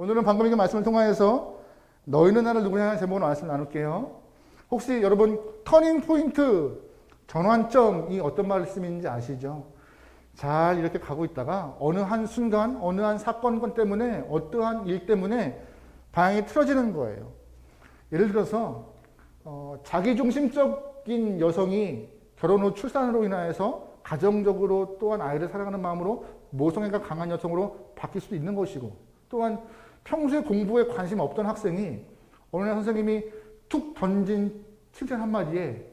오늘은 방금 이게 말씀을 통하여서 너희는 나를 누구냐 하는 제목으로 말씀 나눌게요. 혹시 여러분 터닝 포인트 전환점이 어떤 말씀인지 아시죠? 잘 이렇게 가고 있다가 어느 한 순간 어느 한 사건 때문에 어떠한 일 때문에 방향이 틀어지는 거예요. 예를 들어서 어, 자기중심적인 여성이 결혼 후 출산으로 인하여서 가정적으로 또한 아이를 사랑하는 마음으로 모성애가 강한 여성으로 바뀔 수도 있는 것이고 또한 평소에 공부에 관심 없던 학생이 어느 날 선생님이 툭 던진 칭찬 한마디에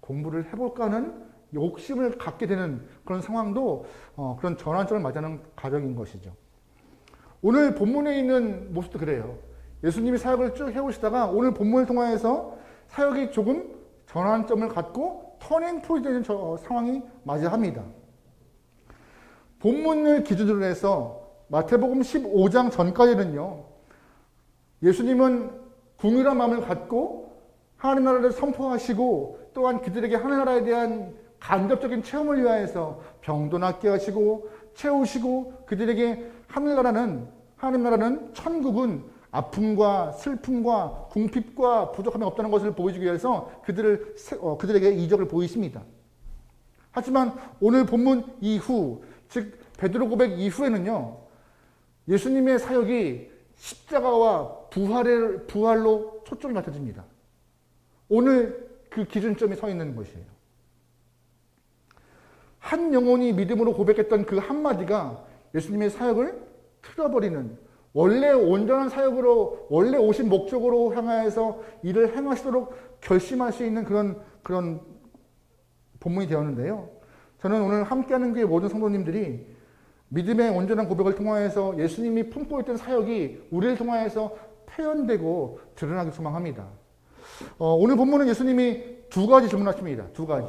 공부를 해볼까 하는 욕심을 갖게 되는 그런 상황도 어, 그런 전환점을 맞이하는 과정인 것이죠. 오늘 본문에 있는 모습도 그래요. 예수님이 사역을 쭉 해오시다가 오늘 본문을 통하여서 사역이 조금 전환점을 갖고 터닝 포인트 되는 저 상황이 맞이합니다. 본문을 기준으로 해서 마태복음 15장 전까지는요. 예수님은 궁유한 마음을 갖고 하나님 나라를 선포하시고 또한 그들에게 하늘나라에 대한 간접적인 체험을 위하여서 병도 낫게 하시고 채우시고 그들에게 하늘 나라는 하나님 나라는 천국은 아픔과 슬픔과 궁핍과 부족함이 없다는 것을 보여주기 위해서 그들을 어, 그들에게 이적을 보이십니다. 하지만 오늘 본문 이후 즉 베드로 고백 이후에는요 예수님의 사역이 십자가와 부활을 부활로 초점이 맞춰집니다. 오늘 그 기준점이 서 있는 것이에요. 한 영혼이 믿음으로 고백했던 그 한마디가 예수님의 사역을 틀어버리는 원래 온전한 사역으로 원래 오신 목적으로 향하여서 일을 행하시도록 결심할 수 있는 그런 그런 본문이 되었는데요. 저는 오늘 함께하는 교회 모든 성도님들이 믿음의 온전한 고백을 통하여서 예수님이 품고 있던 사역이 우리를 통하여서 표현되고 드러나기 소망합니다. 어, 오늘 본문은 예수님이 두 가지 질문하십니다. 두 가지.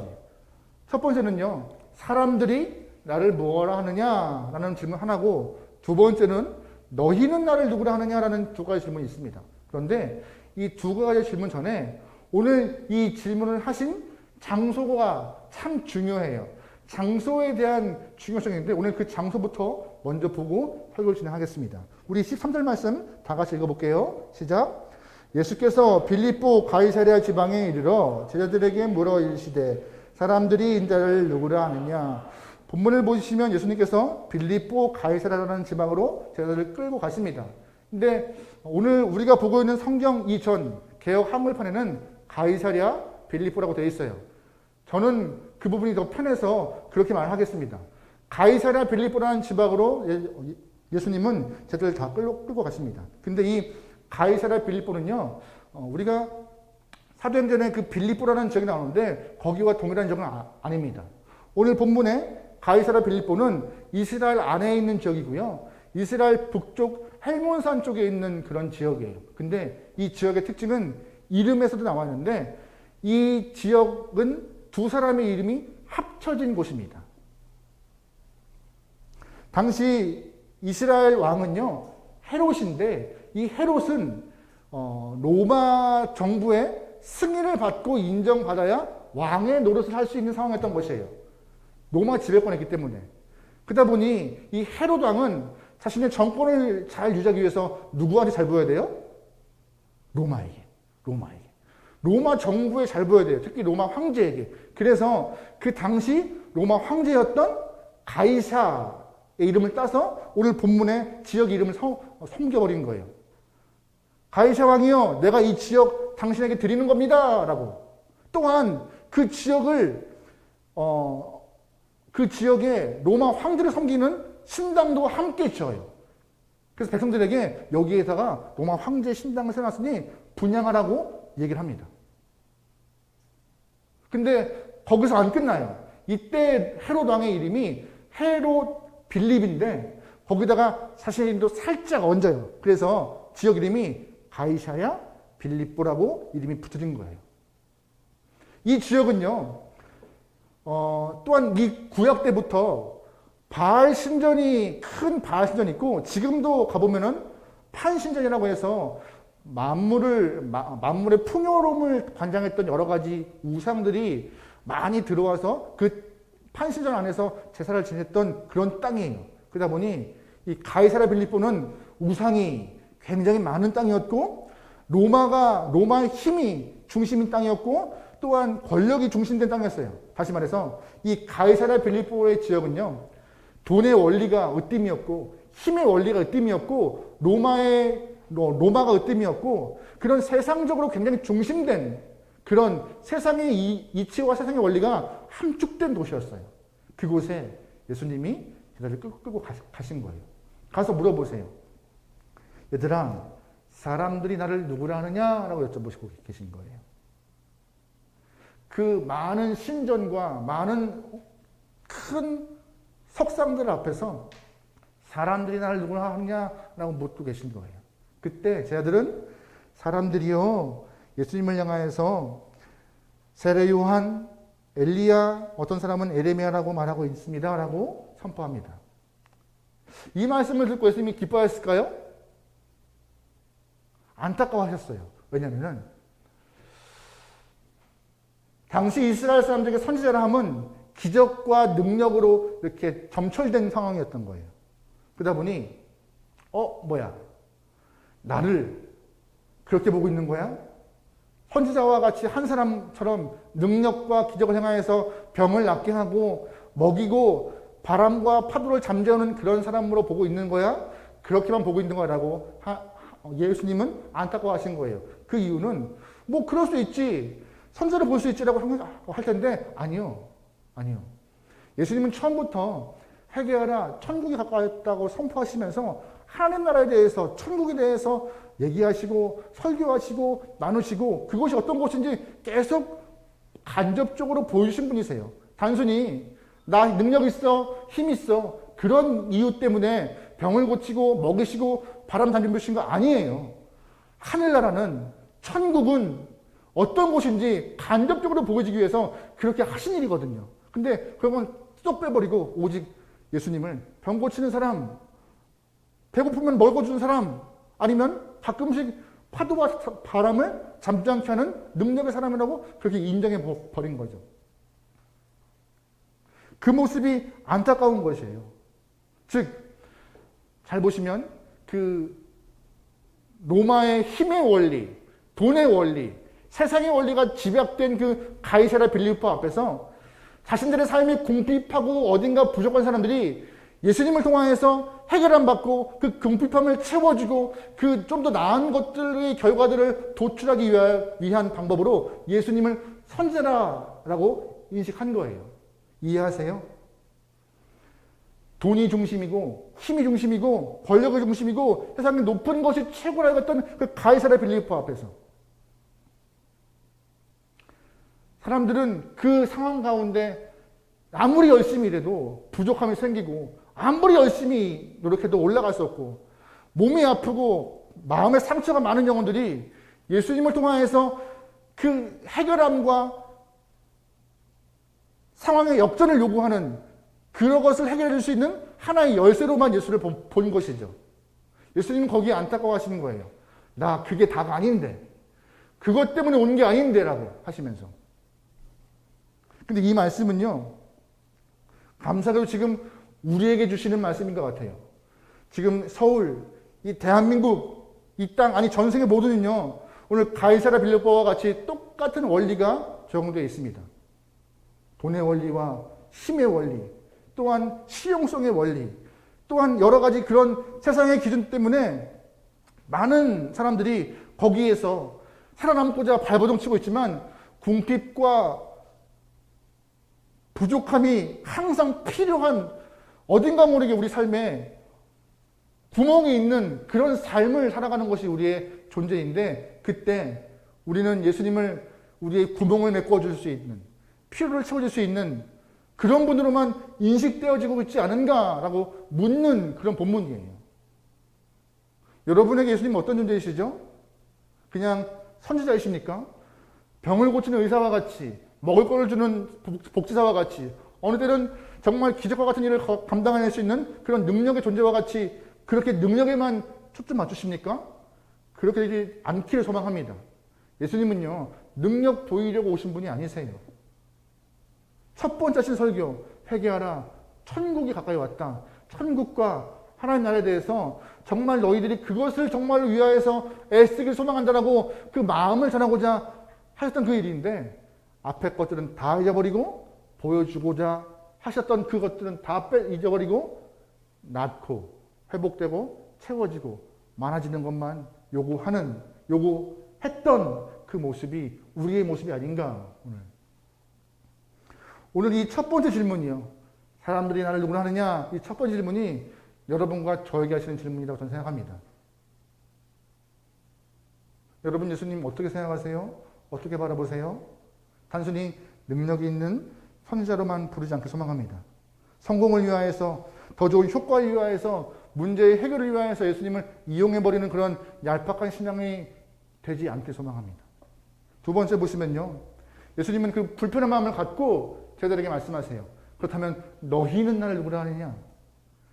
첫 번째는요, 사람들이 나를 뭐라 하느냐라는 질문 하나고, 두 번째는 너희는 나를 누구라 하느냐라는 두 가지 질문이 있습니다. 그런데 이 두 가지 질문 전에 오늘 이 질문을 하신 장소가 참 중요해요. 장소에 대한 중요성인데 오늘 그 장소부터 먼저 보고 설교를 진행하겠습니다. 우리 13절 말씀 다 같이 읽어볼게요. 시작. 예수께서 빌립보 가이사랴 지방에 이르러 제자들에게 물어 이르시되 사람들이 인자를 누구라 하느냐 본문을 보시면 예수님께서 빌립보 가이사랴라는 지방으로 제자들을 끌고 가십니다. 근데 오늘 우리가 보고 있는 성경 이전 개혁 한글판에는 가이사랴 빌립보라고 되어 있어요. 저는 그 부분이 더 편해서 그렇게 말하겠습니다. 가이사랴 빌립보라는 지방으로 예, 예수님은 제자들을 다 끌고, 끌고 가십니다. 근데 이 가이사랴 빌립보는요, 어, 우리가 사도행전에 그 빌립보라는 지역이 나오는데 거기와 동일한 지역은 아, 닙니다 오늘 본문에 가이사랴 빌립보는 이스라엘 안에 있는 지역이고요. 이스라엘 북쪽 헬몬산 쪽에 있는 그런 지역이에요. 근데 이 지역의 특징은 이름에서도 나왔는데 이 지역은 두 사람의 이름이 합쳐진 곳입니다. 당시 이스라엘 왕은요, 헤롯인데 이 헤롯은 어, 로마 정부의 승인을 받고 인정받아야 왕의 노릇을 할 수 있는 상황이었던 것이에요. 로마 지배권이기 때문에. 그러다 보니 이 헤롯 왕은 자신의 정권을 잘 유지하기 위해서 누구한테 잘 보여야 돼요? 로마에게. 로마에게. 로마 정부에 잘 보여야 돼요. 특히 로마 황제에게. 그래서 그 당시 로마 황제였던 가이사의 이름을 따서 오늘 본문의 지역 이름을 섬겨버린 거예요. 가이사 왕이요, 내가 이 지역 당신에게 드리는 겁니다. 라고. 또한 그 지역을, 어, 그 지역에 로마 황제를 섬기는 신당도 함께 지어요. 그래서 백성들에게 여기에다가 로마 황제 신당을 세워놨으니 분양하라고 얘기를 합니다. 근데 거기서 안 끝나요. 이때 헤롯 왕의 이름이 헤롯 빌립인데 거기다가 자신의 이름도 살짝 얹어요. 그래서 지역 이름이 가이샤야 빌립보라고 이름이 붙여진 거예요. 이 지역은요, 어, 또한 이 구약 때부터 바알 신전이 큰 바알 신전이 있고 지금도 가보면은 판신전이라고 해서 만물을 만물의 풍요로움을 관장했던 여러 가지 우상들이 많이 들어와서 그 판신전 안에서 제사를 지냈던 그런 땅이에요. 그러다 보니 이 가이사라 빌립보는 우상이 굉장히 많은 땅이었고 로마가 로마의 힘이 중심인 땅이었고 또한 권력이 중심된 땅이었어요. 다시 말해서 이 가이사라 빌리포의 지역은요. 돈의 원리가 으뜸이었고 힘의 원리가 으뜸이었고 로마의 로- 로마가 으뜸이었고 그런 세상적으로 굉장히 중심된 그런 세상의 이- 이치와 세상의 원리가 함축된 도시였어요. 그곳에 예수님이 제자를 끌고, 가신 거예요. 가서 물어보세요. 얘들아, 사람들이 나를 누구라 하느냐라고 여쭤보시고 계신 거예요. 그 많은 신전과 많은 큰 석상들 앞에서 사람들이 나를 누구라 하느냐라고 묻고 계신 거예요. 그때 제자들은 사람들이요 예수님을 향하여서 세례 요한, 엘리야, 어떤 사람은 에레미야라고 말하고 있습니다라고 선포합니다. 이 말씀을 듣고 예수님이 기뻐하셨을까요? 안타까워하셨어요. 왜냐하면 당시 이스라엘 사람들에게 선지자라 함은 기적과 능력으로 이렇게 점철된 상황이었던 거예요. 그러다 보니 어 뭐야 나를 그렇게 보고 있는 거야? 선지자와 같이 한 사람처럼 능력과 기적을 행하여서 병을 낫게 하고 먹이고 바람과 파도를 잠재우는 그런 사람으로 보고 있는 거야? 그렇게만 보고 있는 거라고 하- 예수님은 안타까워하신 거예요. 그 이유는 뭐 그럴 수 있지. 선지자를 볼 수 있지라고 할 텐데 아니요. 아니요. 예수님은 처음부터 회개하라 천국이 가까웠다고 선포하시면서 하나님 나라에 대해서 천국에 대해서 얘기하시고 설교하시고 나누시고 그것이 어떤 것인지 계속 간접적으로 보여주신 분이세요. 단순히 나 능력 있어 힘 있어 그런 이유 때문에 병을 고치고 먹이시고 바람 잠겨주신 거 아니에요. 하늘나라는 천국은 어떤 곳인지 간접적으로 보여지기 위해서 그렇게 하신 일이거든요. 근데 그건 쏙 빼버리고 오직 예수님을 병 고치는 사람, 배고프면 먹어주는 사람, 아니면 가끔씩 파도와 바람을 않게 하는 능력의 사람이라고 그렇게 인정해 버린 거죠. 그 모습이 안타까운 것이에요. 즉, 잘 보시면 그 로마의 힘의 원리, 돈의 원리, 세상의 원리가 집약된 그 가이사라 빌리포 앞에서 자신들의 삶이 궁핍하고 어딘가 부족한 사람들이 예수님을 통하여서 해결 안 받고 그 궁핍함을 채워주고 그 좀 더 나은 것들의 결과들을 도출하기 위한 방법으로 예수님을 선제라라고 인식한 거예요. 이해하세요? 돈이 중심이고 힘이 중심이고 권력이 중심이고 세상의 높은 것이 최고라고 했던 그 가이사라 빌리포 앞에서 사람들은 그 상황 가운데 아무리 열심히 일해도 부족함이 생기고 아무리 열심히 노력해도 올라갈 수 없고 몸이 아프고 마음에 상처가 많은 영혼들이 예수님을 통하여서 그 해결함과 상황의 역전을 요구하는 그런 것을 해결해 줄 수 있는 하나의 열쇠로만 예수를 본, 본 것이죠. 예수님은 거기에 안타까워하시는 거예요. 나 그게 다가 아닌데. 그것 때문에 온 게 아닌데 라고 하시면서. 근데 이 말씀은요. 감사하게도 지금 우리에게 주시는 말씀인 것 같아요. 지금 서울, 이 대한민국, 이 땅, 아니 전생의 모두는요. 오늘 가이사라 빌립보와 같이 똑같은 원리가 적용되어 있습니다. 돈의 원리와 힘의 원리, 또한 실용성의 원리, 또한 여러 가지 그런 세상의 기준 때문에 많은 사람들이 거기에서 살아남고자 발버둥 치고 있지만 궁핍과 부족함이 항상 필요한 어딘가 모르게 우리 삶에 구멍이 있는 그런 삶을 살아가는 것이 우리의 존재인데 그때 우리는 예수님을 우리의 구멍을 메꿔줄 수 있는 필요를 채워줄 수 있는 그런 분으로만 인식되어지고 있지 않은가라고 묻는 그런 본문이에요. 여러분에게 예수님은 어떤 존재이시죠? 그냥 선지자이십니까? 병을 고치는 의사와 같이 먹을 거를 주는 복지사와 같이 어느 때는 정말 기적과 같은 일을 감당해낼 수 있는 그런 능력의 존재와 같이 그렇게 능력에만 초점 맞추십니까? 그렇게 되지 않기를 소망합니다. 예수님은요 능력 보이려고 오신 분이 아니세요. 첫 번째 하신 설교 회개하라 천국이 가까이 왔다. 천국과 하나님 나라에 대해서 정말 너희들이 그것을 정말 위하여서 애쓰길 소망한다라고 그 마음을 전하고자 하셨던 그 일인데 앞에 것들은 다 잊어버리고 보여주고자 하셨던 그것들은 다 빼 잊어버리고 낳고 회복되고 채워지고 많아지는 것만 요구하는 요구했던 그 모습이 우리의 모습이 아닌가 오늘 오늘 이 첫 번째 질문이요 사람들이 나를 누구나 하느냐 이 첫 번째 질문이 여러분과 저에게 하시는 질문이라고 저는 생각합니다 여러분 예수님 어떻게 생각하세요? 어떻게 바라보세요? 단순히 능력이 있는 선지자로만 부르지 않길 소망합니다. 성공을 위하여서 더 좋은 효과를 위하여서 문제의 해결을 위하여서 예수님을 이용해버리는 그런 얄팍한 신앙이 되지 않길 소망합니다. 두 번째 보시면요. 예수님은 그 불편한 마음을 갖고 저희들에게 말씀하세요. 그렇다면 너희는 나를 누구라 하느냐?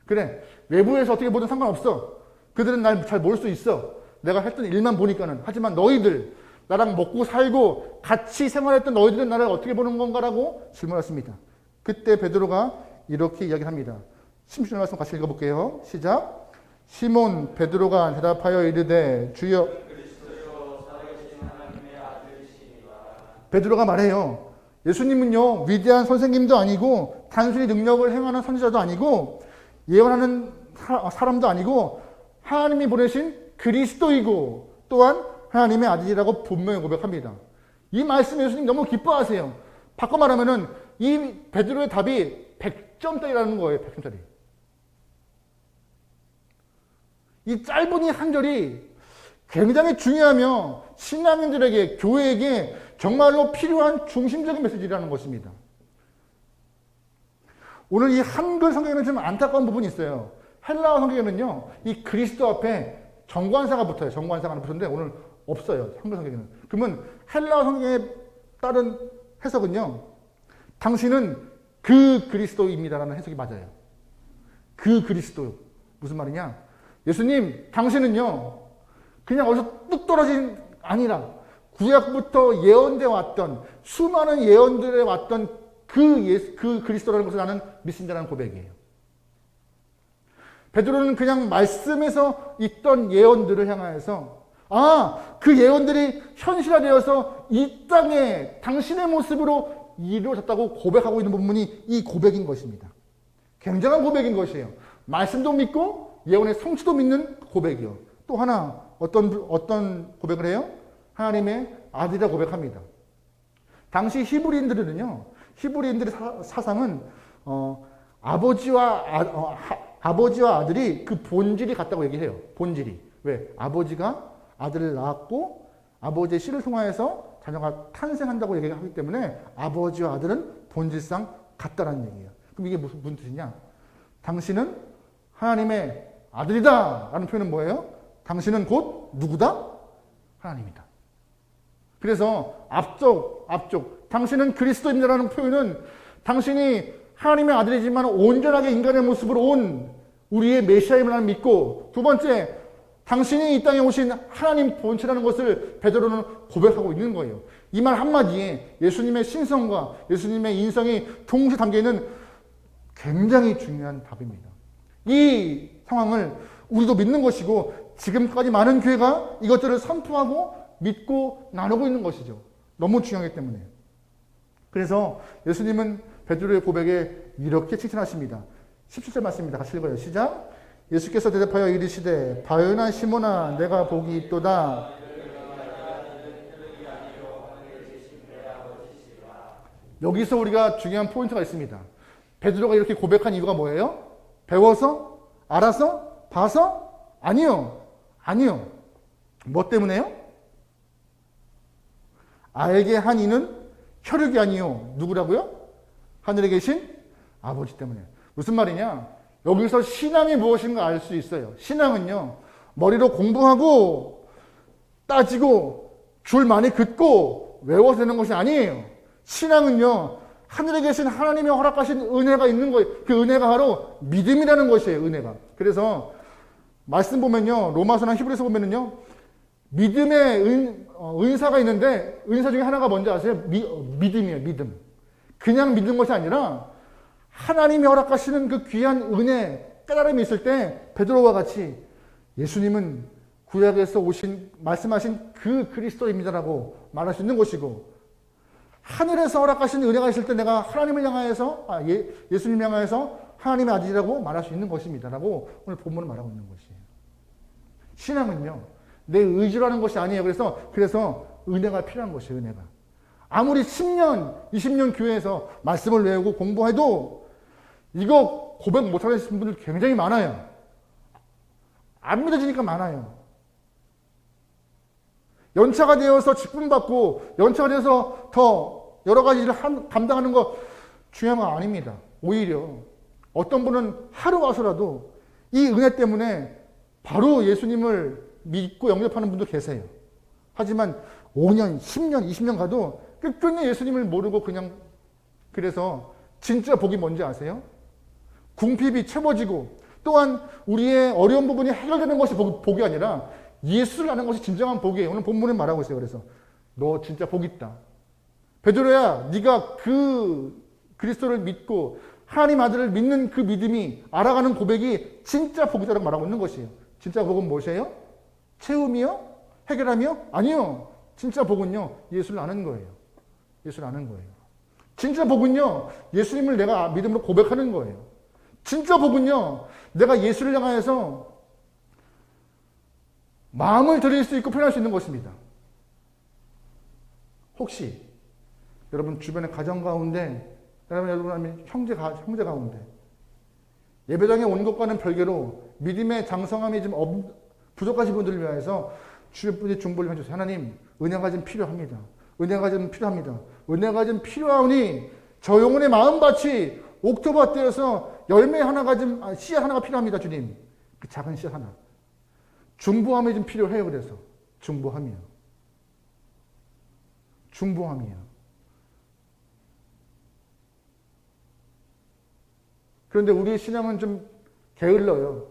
그래. 외부에서 어떻게 보든 상관없어. 그들은 날 잘 모를 수 있어. 내가 했던 일만 보니까는. 하지만 너희들, 나랑 먹고 살고 같이 생활했던 너희들은 나를 어떻게 보는 건가라고 질문했습니다. 그때 베드로가 이렇게 이야기합니다. 16절 말씀 같이 읽어볼게요. 시작. 시몬 베드로가 대답하여 이르되 주여 베드로가 말해요. 예수님은요 위대한 선생님도 아니고 단순히 능력을 행하는 선지자도 아니고 예언하는 사- 사람도 아니고 하나님이 보내신 그리스도이고 또한 하나님의 아들이라고 분명히 고백합니다. 이 말씀 예수님 너무 기뻐하세요. 바꿔 말하면은 이 베드로의 답이 100점짜리라는 거예요. 100점짜리. 이 짧은 이 한 절이 굉장히 중요하며 신앙인들에게 교회에게 정말로 필요한 중심적인 메시지라는 것입니다. 오늘 이 한글 성경에는 좀 안타까운 부분이 있어요. 헬라어 성경에는요, 이 그리스도 앞에 정관사가 붙어요. 정관사가 붙었는데 오늘 없어요. 한글 성경에는. 그러면 헬라어 성경에 따른 해석은요, 당신은 그 그리스도입니다라는 해석이 맞아요. 그 그리스도. 무슨 말이냐? 예수님, 당신은요, 그냥 어디서 뚝 떨어진 아니라 구약부터 예언되어 왔던 수많은 예언들에 왔던 그 예수, 그 그리스도라는 것을 나는 믿습니다라는 고백이에요. 베드로는 그냥 말씀에서 있던 예언들을 향하여서 아, 그 예언들이 현실화되어서 이 땅에 당신의 모습으로 이루어졌다고 고백하고 있는 부분이 이 고백인 것입니다. 굉장한 고백인 것이에요. 말씀도 믿고 예언의 성취도 믿는 고백이요. 또 하나 어떤 어떤 고백을 해요? 하나님의 아들이라 고백합니다. 당시 히브리인들은요. 히브리인들의 사, 상은 어, 아버지와 아, 어, 하, 아버지와 아들이 그 본질이 같다고 얘기해요. 본질이 왜 아버지가 아들을 낳았고 아버지의 씨를 통하여서 자녀가 탄생한다고 얘기하기 때문에 아버지와 아들은 본질상 같다라는 얘기예요. 그럼 이게 무슨, 무슨 뜻이냐? 당신은 하나님의 아들이다 라는 표현은 뭐예요? 당신은 곧 누구다? 하나님이다. 그래서 앞쪽, 앞쪽, 당신은 그리스도입니다라는 표현은 당신이 하나님의 아들이지만 온전하게 인간의 모습으로 온 우리의 메시아임을 믿고 두 번째, 당신이 이 땅에 오신 하나님 본체라는 것을 베드로는 고백하고 있는 거예요. 이 말 한마디에 예수님의 신성과 예수님의 인성이 동시에 담겨 있는 굉장히 중요한 답입니다. 이 상황을 우리도 믿는 것이고 지금까지 많은 교회가 이것들을 선포하고 믿고 나누고 있는 것이죠. 너무 중요하기 때문에. 그래서 예수님은 베드로의 고백에 이렇게 칭찬하십니다. 17절 말씀입니다. 같이 읽어요. 시작. 예수께서 대답하여 이르시되 바요나 시모나 내가 복이 있도다. 여기서 우리가 중요한 포인트가 있습니다. 베드로가 이렇게 고백한 이유가 뭐예요? 배워서? 알아서? 봐서? 아니요. 아니요. 뭐 때문에요? 알게 한 이는 혈육이 아니요. 누구라고요? 하늘에 계신 아버지 때문에. 무슨 말이냐? 여기서 신앙이 무엇인가 알 수 있어요. 신앙은요, 머리로 공부하고, 따지고, 줄 많이 긋고, 외워서 되는 것이 아니에요. 신앙은요, 하늘에 계신 하나님의 허락하신 은혜가 있는 거예요. 그 은혜가 바로 믿음이라는 것이에요, 은혜가. 그래서, 말씀 보면요, 로마서나 히브리서 보면은요, 믿음의 은, 어, 은사가 있는데, 은사 중에 하나가 뭔지 아세요? 미, 어, 믿음이에요, 믿음. 그냥 믿는 것이 아니라, 하나님이 허락하시는 그 귀한 은혜, 깨달음이 있을 때 베드로와 같이 예수님은 구약에서 오신 말씀하신 그 그리스도입니다라고 말할 수 있는 것이고 하늘에서 허락하신 은혜가 있을 때 내가 하나님을 향하여서 아, 예, 예수님 향하여서 하나님의 아들이라고 말할 수 있는 것입니다라고 오늘 본문을 말하고 있는 것이에요. 신앙은요 내 의지로 하는 것이 아니에요. 그래서 그래서 은혜가 필요한 것이에요. 은혜가 아무리 10년, 20년 교회에서 말씀을 외우고 공부해도 이거 고백 못하는 분들 굉장히 많아요. 안 믿어지니까 많아요. 연차가 되어서 직분받고 연차가 되어서 더 여러 가지 일을 한- 감당하는 거 중요한 건 아닙니다. 오히려 어떤 분은 하루 와서라도 이 은혜 때문에 바로 예수님을 믿고 영접하는 분도 계세요. 하지만 5년, 10년, 20년 가도 끝끝내 예수님을 모르고 그냥 그래서 진짜 복이 뭔지 아세요? 궁핍이 채워지고 또한 우리의 어려운 부분이 해결되는 것이 복, 복이 아니라 예수를 아는 것이 진정한 복이에요. 오늘 본문에 말하고 있어요. 그래서 너 진짜 복 있다. 베드로야, 네가 그 그리스도를 믿고 하나님 아들을 믿는 그 믿음이 알아가는 고백이 진짜 복이다라고 말하고 있는 것이에요. 진짜 복은 무엇이에요? 채움이요? 해결하며? 아니요. 진짜 복은요. 예수를 아는 거예요. 예수를 아는 거예요. 진짜 복은요. 예수님을 내가 믿음으로 고백하는 거예요. 진짜 복은요. 내가 예수를 향하여서 마음을 드릴 수 있고 표현할 수 있는 것입니다. 혹시 여러분 주변의 가정 가운데 여러분 여러분 형제 가 형제 가운데 예배당에 온 것과는 별개로 믿음의 장성함이 좀 없- 부족하신 분들을 위하여서 주변 분이 중보를 해주세요. 하나님 은혜가 좀 필요합니다. 은혜가 좀 필요합니다. 은혜가 좀 필요하오니 저 영혼의 마음밭이 옥토밭 되어서 열매 하나가 좀 아, 씨앗 하나가 필요합니다, 주님. 그 작은 씨앗 하나. 중보함이 좀 필요해요. 그래서 중보함이요. 중보함이요. 그런데 우리의 신앙은 좀 게을러요.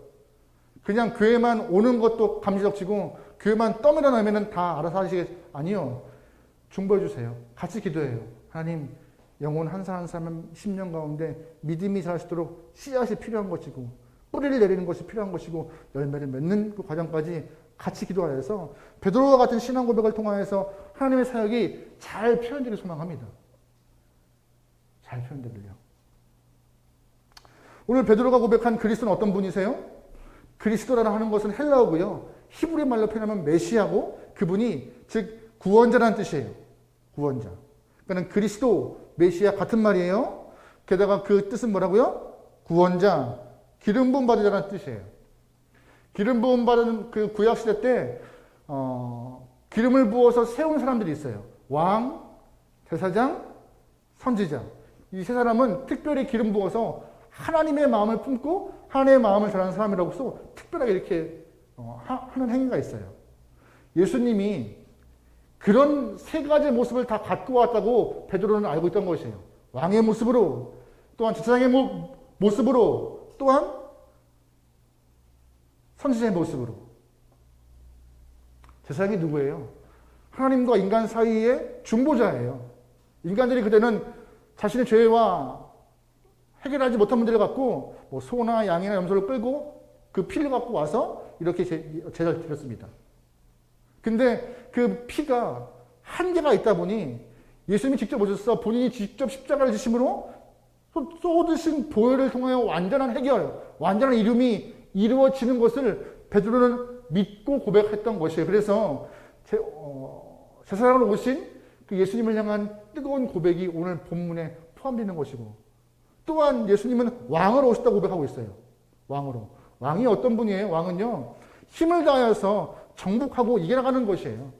그냥 교회만 오는 것도 감지적치고 교회만 떠밀어 놓으면 다 알아서 하시겠 아니요. 중보해 주세요. 같이 기도해요. 하나님 영혼 한 사람 한 사람 10년 가운데 믿음이 자랄수록 씨앗이 필요한 것이고 뿌리를 내리는 것이 필요한 것이고 열매를 맺는 그 과정까지 같이 기도하여서 베드로와 같은 신앙 고백을 통하여서 하나님의 사역이 잘 표현되길 소망합니다. 잘 표현되길요. 오늘 베드로가 고백한 그리스도는 어떤 분이세요? 그리스도라는 하는 것은 헬라어고요. 히브리 말로 표현하면 메시아고 그분이 즉 구원자라는 뜻이에요. 구원자. 그러니까 그리스도, 메시아 같은 말이에요. 게다가 그 뜻은 뭐라고요? 구원자, 기름 부음 받으라는 뜻이에요. 기름 부음 받은 그 구약 시대 때 어, 기름을 부어서 세운 사람들이 있어요. 왕, 제사장, 선지자. 이 세 사람은 특별히 기름 부어서 하나님의 마음을 품고 하나님의 마음을 전하는 사람이라고서 특별하게 이렇게 어, 하, 하는 행위가 있어요. 예수님이 그런 세 가지 모습을 다 갖고 왔다고 베드로는 알고 있던 것이에요. 왕의 모습으로 또한 제사장의 모, 모습으로 또한 선지자의 모습으로. 제사장이 누구예요? 하나님과 인간 사이의 중보자예요. 인간들이 그때는 자신의 죄와 해결하지 못한 문제를 갖고 뭐 소나 양이나 염소를 끌고 그 피를 갖고 와서 이렇게 제, 제사를 드렸습니다. 근데 그 피가 한계가 있다 보니 예수님이 직접 오셔서 본인이 직접 십자가를 지심으로 쏟으신 보혈을 통하여 완전한 해결, 완전한 이름이 이루어지는 것을 베드로는 믿고 고백했던 것이에요. 그래서 제, 어, 세상으로 오신 그 예수님을 향한 뜨거운 고백이 오늘 본문에 포함되는 것이고 또한 예수님은 왕으로 오셨다고 고백하고 있어요. 왕으로. 왕이 어떤 분이에요? 왕은요. 힘을 다하여서 정복하고 이겨나가는 것이에요.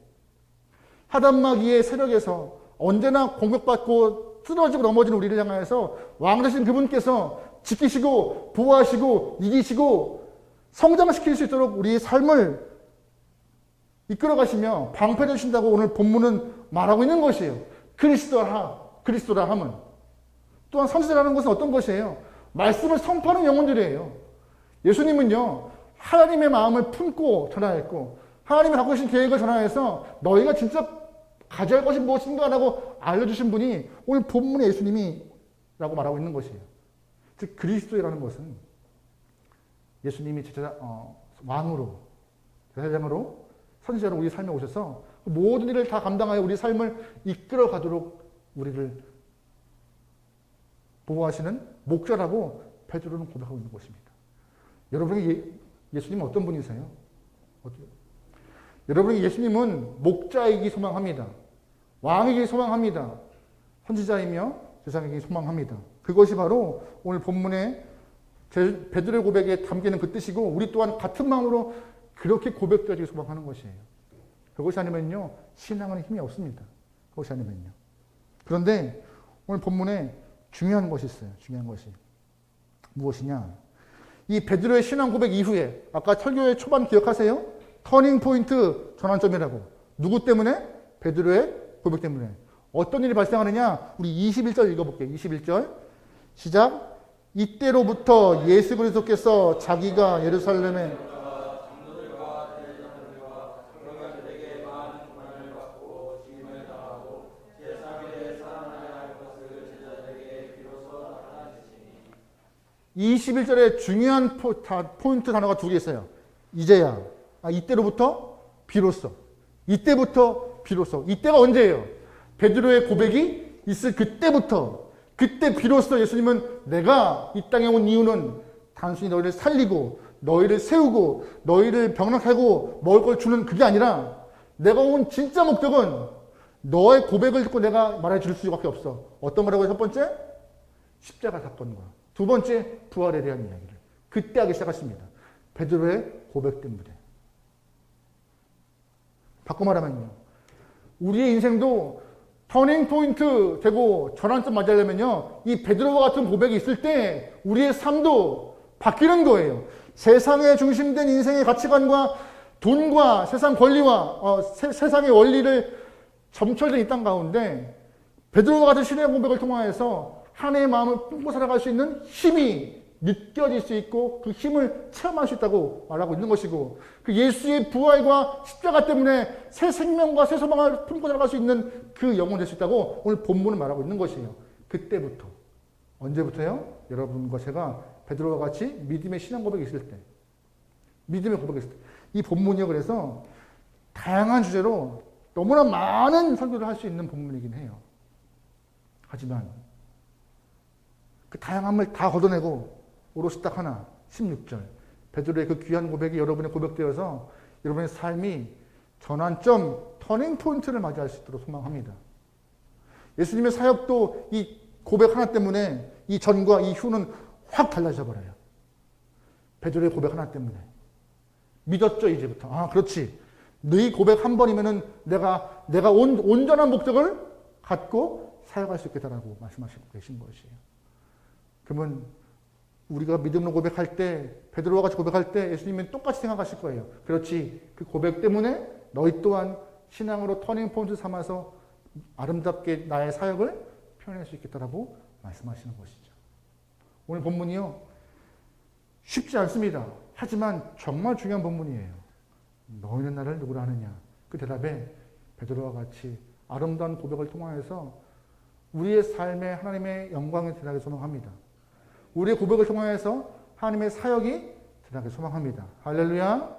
하단마기의 세력에서 언제나 공격받고 쓰러지고 넘어지는 우리를 향하여서 왕 되신 그분께서 지키시고 보호하시고 이기시고 성장시킬 수 있도록 우리의 삶을 이끌어 가시며 방패해 주신다고 오늘 본문은 말하고 있는 것이에요. 그리스도라 그리스도라 함은 또한 선지자라는 것은 어떤 것이에요? 말씀을 선포하는 영혼들이에요. 예수님은요 하나님의 마음을 품고 전하였고 하나님이 갖고 계신 계획을 전하여서 너희가 진짜 가져야 할 것이 무엇인가 라고 알려주신 분이 오늘 본문의 예수님이 라고 말하고 있는 것이에요. 즉 그리스도라는 것은 예수님이 제자 어, 왕으로 제사장으로 선지자로 우리 삶에 오셔서 모든 일을 다 감당하여 우리 삶을 이끌어 가도록 우리를 보호하시는 목자라고 베드로는 고백하고 있는 것입니다. 여러분이 예, 예수님은 어떤 분이세요? 어때요? 여러분이 예수님은 목자이기 소망합니다. 왕이기 소망합니다. 선지자이며 세상이기 소망합니다. 그것이 바로 오늘 본문의 제- 베드로의 고백에 담기는 그 뜻이고 우리 또한 같은 마음으로 그렇게 고백되기 소망하는 것이에요. 그것이 아니면요 신앙은 힘이 없습니다. 그것이 아니면요. 그런데 오늘 본문에 중요한 것이 있어요. 중요한 것이 무엇이냐? 이 베드로의 신앙 고백 이후에 아까 철교의 초반 기억하세요? 터닝 포인트 전환점이라고 누구 때문에? 베드로의 고백 때문에 어떤 일이 발생하느냐? 우리 21절 읽어볼게요. 21절 시작. 이때로부터 예수 그리스도께서 자기가 예루살렘에 (21절에) 중요한 포, 다, 포인트 단어가 두 개 있어요 이제야 아, 이때로부터 비로소 이때부터 비로소 이때가 언제예요 베드로의 고백이 있을 그때부터 그때 비로소 예수님은 내가 이 땅에 온 이유는 단순히 너희를 살리고 너희를 세우고 너희를 병락하고 먹을 걸 주는 그게 아니라 내가 온 진짜 목적은 너의 고백을 듣고 내가 말해 줄 수밖에 없어. 어떤 거라고요? 첫 번째 십자가 사건과 두 번째 부활에 대한 이야기를 그때 하기 시작했습니다. 베드로의 고백 때문에. 바꿔 말하면요. 우리의 인생도 터닝 포인트 되고 전환점 맞으려면요. 이 베드로와 같은 고백이 있을 때 우리의 삶도 바뀌는 거예요. 세상에 중심된 인생의 가치관과 돈과 세상 권리와 어, 세, 세상의 원리를 점철된 이 땅 가운데 베드로와 같은 신의 고백을 통하여서 하나님의 마음을 품고 살아갈 수 있는 힘이 느껴질 수 있고 그 힘을 체험할 수 있다고 말하고 있는 것이고 그 예수의 부활과 십자가 때문에 새 생명과 새 소망을 품고 살아갈 수 있는 그 영혼이 될 수 있다고 오늘 본문은 말하고 있는 것이에요. 그때부터 언제부터요? 여러분과 제가 베드로와 같이 믿음의 신앙 고백이 있을 때 믿음의 고백이 있을 때 이 본문이요 그래서 다양한 주제로 너무나 많은 설교를 할 수 있는 본문이긴 해요. 하지만 그 다양함을 다 걷어내고 오롯이 딱 하나 16절 베드로의 그 귀한 고백이 여러분의 고백되어서 여러분의 삶이 전환점 터닝 포인트를 맞이할 수 있도록 소망합니다. 예수님의 사역도 이 고백 하나 때문에 이 전과 이 후는 확 달라져 버려요. 베드로의 고백 하나 때문에 믿었죠 이제부터. 아 그렇지. 너희 고백 한 번이면은 내가 내가 온, 온전한 목적을 갖고 사역할 수 있겠다라고 말씀하시고 계신 것이에요. 그러면 우리가 믿음으로 고백할 때 베드로와 같이 고백할 때 예수님은 똑같이 생각하실 거예요. 그렇지. 그 고백 때문에 너희 또한 신앙으로 터닝 포인트 삼아서 아름답게 나의 사역을 표현할 수 있겠다라고 말씀하시는 것이죠. 오늘 본문이요. 쉽지 않습니다. 하지만 정말 중요한 본문이에요. 너희는 나를 누구라 하느냐? 그 대답에 베드로와 같이 아름다운 고백을 통하여서 우리의 삶에 하나님의 영광이 드러나게 소망합니다. 우리의 고백을 통하여서 하나님의 사역이 드러나게 소망합니다. 할렐루야.